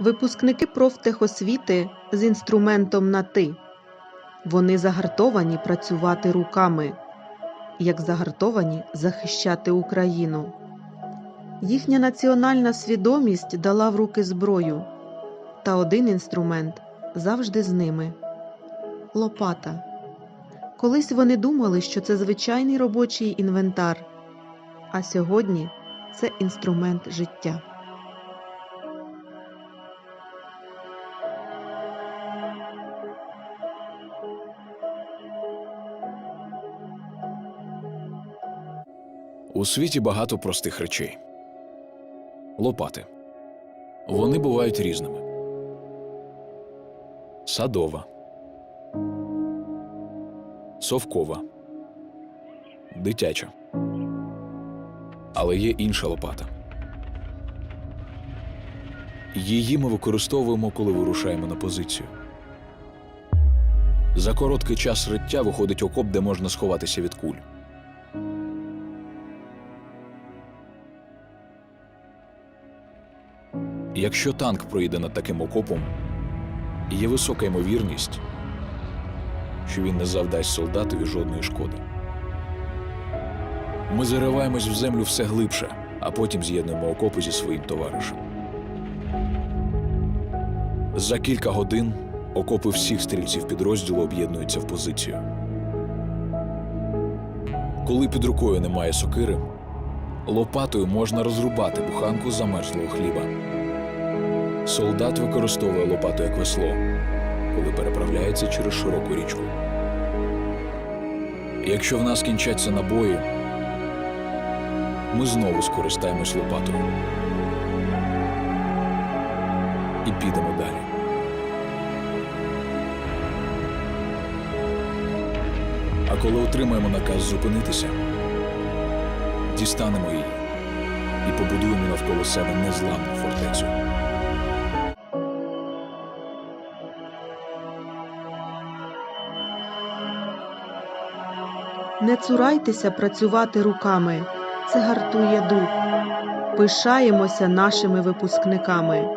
Випускники профтехосвіти з інструментом на «ти». Вони загартовані працювати руками, як загартовані захищати Україну. Їхня національна свідомість дала в руки зброю, та один інструмент завжди з ними лопата. Колись вони думали, що це звичайний робочий інвентар, а сьогодні це інструмент життя. У світі багато простих речей. Лопати. Вони бувають різними. Садова. Совкова. Дитяча. Але є інша лопата. Її ми використовуємо, коли вирушаємо на позицію. За короткий час риття виходить окоп, де можна сховатися від куль. Якщо танк проїде над таким окопом, є висока ймовірність, що він не завдасть солдатові жодної шкоди. Ми зариваємось в землю все глибше, а потім з'єднуємо окопи зі своїм товаришем. За кілька годин окопи всіх стрільців підрозділу об'єднуються в позицію. Коли під рукою немає сокири, лопатою можна розрубати буханку замерзлого хліба. Солдат використовує лопату як весло, коли переправляється через широку річку. Якщо в нас кінчаться набої, ми знову скористаємось лопатою і підемо далі. А коли отримаємо наказ зупинитися, дістанемо її і побудуємо навколо себе незламну фортецю. Не цурайтеся працювати руками, це гартує дух. Пишаємося нашими випускниками.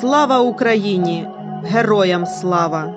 Слава Україні! Героям слава!